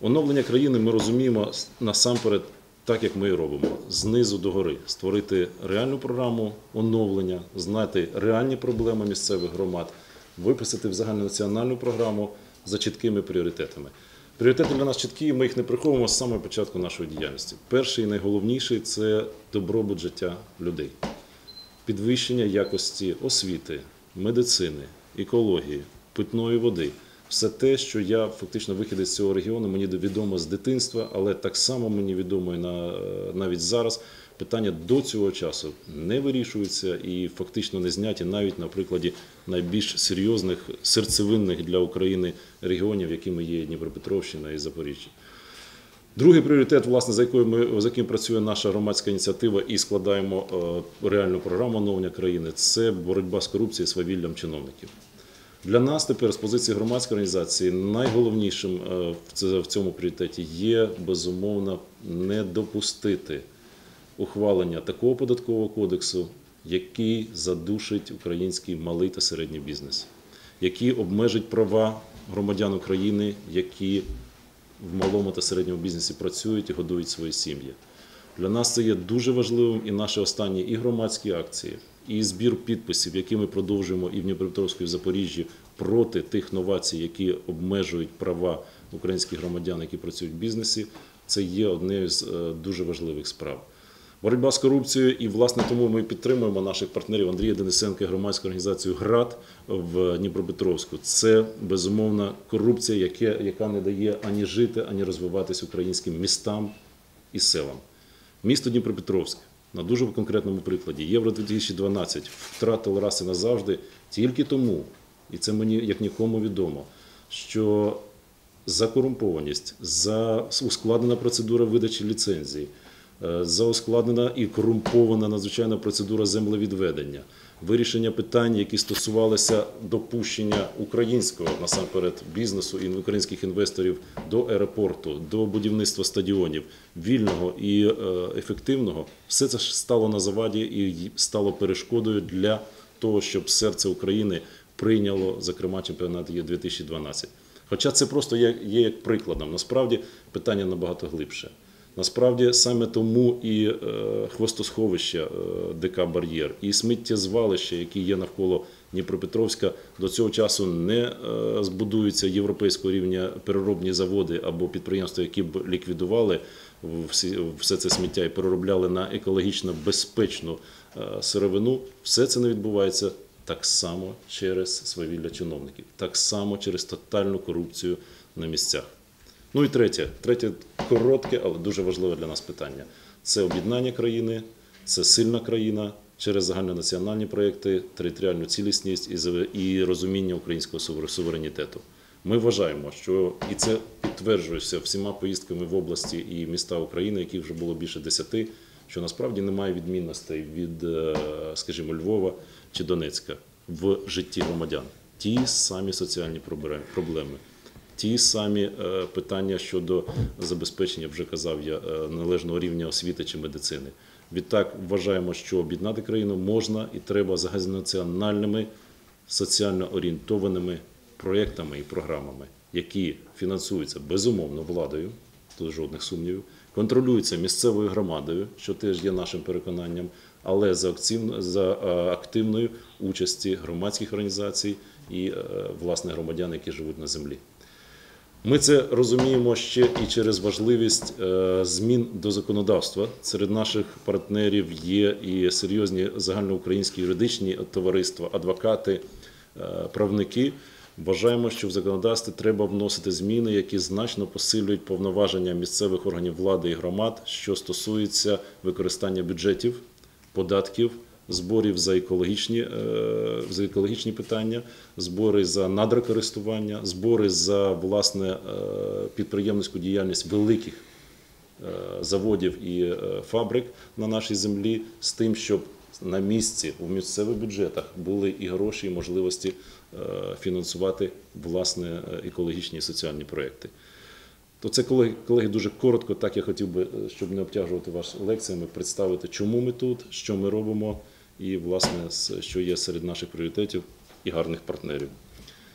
Оновлення країни ми розуміємо насамперед так, як ми і робимо, знизу до гори, створити реальну програму оновлення, знати реальні проблеми місцевих громад, виписати в загальнонаціональну програму за чіткими пріоритетами. Пріоритети для нас чіткі, ми їх не приховуємо з самого початку нашої діяльності. Перший і найголовніший це добробут життя людей, підвищення якості освіти, медицини, екології, питної води. Все те, що я фактично вихідець з цього регіону, мені відомо з дитинства, але так само мені відомо і на, навіть зараз. Питання до цього часу не вирішуються і фактично не зняті навіть на прикладі найбільш серйозних серцевинних для України регіонів, якими є Дніпропетровщина і Запоріжжя. Другий пріоритет, власне, за якою ми за яким працює наша громадська ініціатива і складаємо е, реальну програму оновлення країни, це боротьба з корупцією свавіллям чиновників. Для нас тепер з позиції громадської організації найголовнішим е, в цьому пріоритеті є безумовно не допустити ухвалення такого податкового кодексу, який задушить український малий та середній бізнес, який обмежить права громадян України, які в малому та середньому бізнесі працюють і годують свої сім'ї. Для нас це є дуже важливим і наші останні і громадські акції, і збір підписів, які ми продовжуємо і в Дніпропетровську, і в Запоріжжі проти тих новацій, які обмежують права українських громадян, які працюють в бізнесі. Це є однією з е, дуже важливих справ. Боротьба з корупцією, і власне тому ми підтримуємо наших партнерів Андрія Денисенка, громадську організацію ГРАД в Дніпропетровську. Це безумовна корупція, яка не дає ані жити, ані розвиватись українським містам і селам. Місто Дніпропетровськ на дуже конкретному прикладі. Євро 2012 втратило раз і назавжди тільки тому, і це мені як нікому відомо, що закорумпованість, за ускладнена процедура видачі ліцензій, е, за ускладнена і корумпована надзвичайна процедура землевідведення, вирішення питань, які стосувалися допущення українського насамперед бізнесу і українських інвесторів до аеропорту, до будівництва стадіонів, вільного і е, ефективного, все це стало на заваді і стало перешкодою для того, щоб серце України прийняло, зокрема, чемпіонат є 2012. Хоча це просто є як прикладом. Насправді питання набагато глибше. Насправді саме тому і е, хвостосховище е, ДК Бар'єр, і сміттєзвалище, які є навколо Дніпропетровська, до цього часу не е, збудуються європейського рівня переробні заводи або підприємства, які б ліквідували все це сміття і переробляли на екологічно безпечну сировину. Все це не відбувається так само через свавілля чиновників, так само через тотальну корупцію на місцях. Ну і третє, третє коротке, але дуже важливе для нас питання. Це об'єднання країни, це сильна країна через загальнонаціональні проекти, територіальну цілісність і розуміння українського суверенітету. Ми вважаємо, що і це підтверджується всіма поїздками в області і міста України, яких вже було більше десяти, що насправді немає відмінностей від, е, скажімо, Львова чи Донецька в житті громадян. Ті самі соціальні проблеми- проблеми. Ті самі е, питання щодо забезпечення, вже казав я, е, належного рівня освіти чи медицини. Відтак вважаємо, що об'єднати країну можна і треба загальнонаціональними соціально орієнтованими проєктами і програмами, які фінансуються безумовно владою, тут жодних сумнівів, контролюються місцевою громадою, що теж є нашим переконанням, але за, е, активною участі громадських організацій і власне громадян, які живуть на землі. Ми це розуміємо ще і через важливість е, змін до законодавства. Серед наших партнерів є і серйозні загальноукраїнські юридичні товариства, адвокати, е, правники. Вважаємо, що в законодавстві треба вносити зміни, які значно посилюють повноваження місцевих органів влади і громад, що стосується використання бюджетів, податків, зборів за екологічні, е, за екологічні питання, збори за надрокористування, збори за власне е, підприємницьку діяльність великих е, заводів і фабрик на нашій землі з тим, щоб на місці у місцевих бюджетах були і гроші, і можливості фінансувати власне екологічні і соціальні проекти. То це колеги, дуже коротко, так я хотів би, щоб не обтяжувати вас лекціями, представити, чому ми тут, що ми робимо, і власне що є серед наших пріоритетів і гарних партнерів.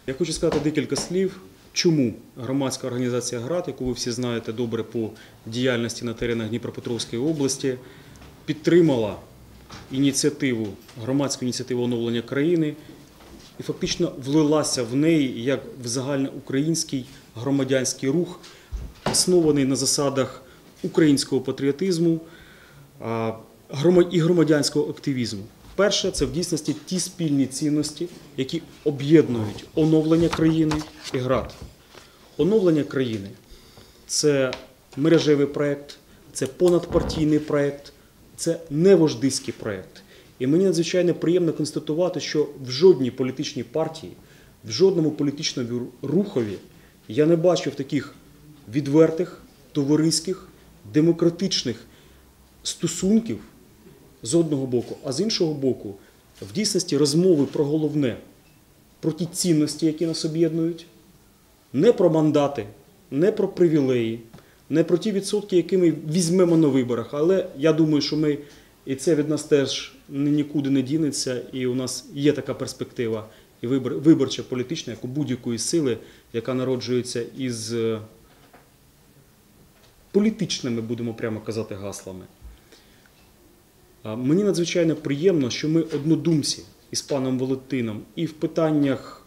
Я хочу сказати декілька слів чому громадська організація ГРАД, яку ви всі знаєте добре по діяльності на теренах Дніпропетровської області, підтримала ініціативу, громадську ініціативу оновлення країни і фактично влилася в неї як в загальноукраїнський громадянський рух, оснований на засадах українського патріотизму і громадянського активізму. Перше, це в дійсності ті спільні цінності, які об'єднують оновлення країни і град. Оновлення країни це мережевий проєкт, це понадпартійний проєкт, це невождиський проєкт. І мені надзвичайно приємно констатувати, що в жодній політичній партії, в жодному політичному рухові я не бачив таких відвертих, товариських, демократичних стосунків з одного боку, а з іншого боку, в дійсності розмови про головне, про ті цінності, які нас об'єднують, не про мандати, не про привілеї, не про ті відсотки, які ми візьмемо на виборах. Але я думаю, що ми і це від нас теж нікуди не дінеться, і у нас є така перспектива і вибор, виборча політична, як у будь-якої сили, яка народжується із е, політичними, будемо прямо казати, гаслами. А Мені надзвичайно приємно, що ми однодумці із паном Валентином і в питаннях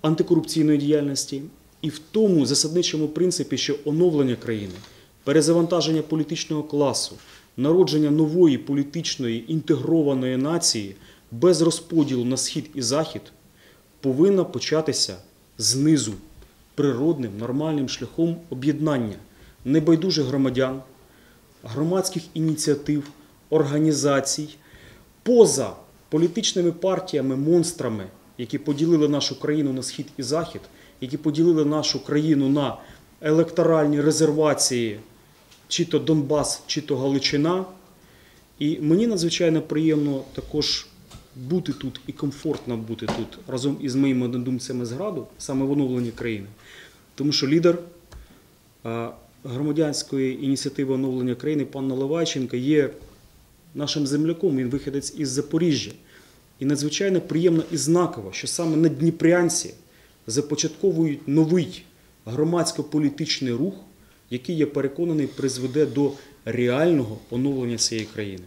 антикорупційної діяльності, і в тому засадничому принципі, що оновлення країни, перезавантаження політичного класу, народження нової політичної інтегрованої нації без розподілу на схід і захід повинна початися знизу природним нормальним шляхом об'єднання небайдужих громадян, громадських ініціатив, організацій, поза політичними партіями, монстрами, які поділили нашу країну на схід і захід, які поділили нашу країну на електоральні резервації, чи то Донбас, чи то Галичина. І мені надзвичайно приємно також бути тут і комфортно бути тут разом із моїми однодумцями з Граду, саме в оновленні країни. Тому що лідер громадянської ініціативи оновлення країни пан Наливайченко є нашим земляком, він виходець із Запоріжжя. І надзвичайно приємно і знаково, що саме на Дніпрянці започатковують новий громадсько-політичний рух, який, я переконаний, призведе до реального оновлення цієї країни.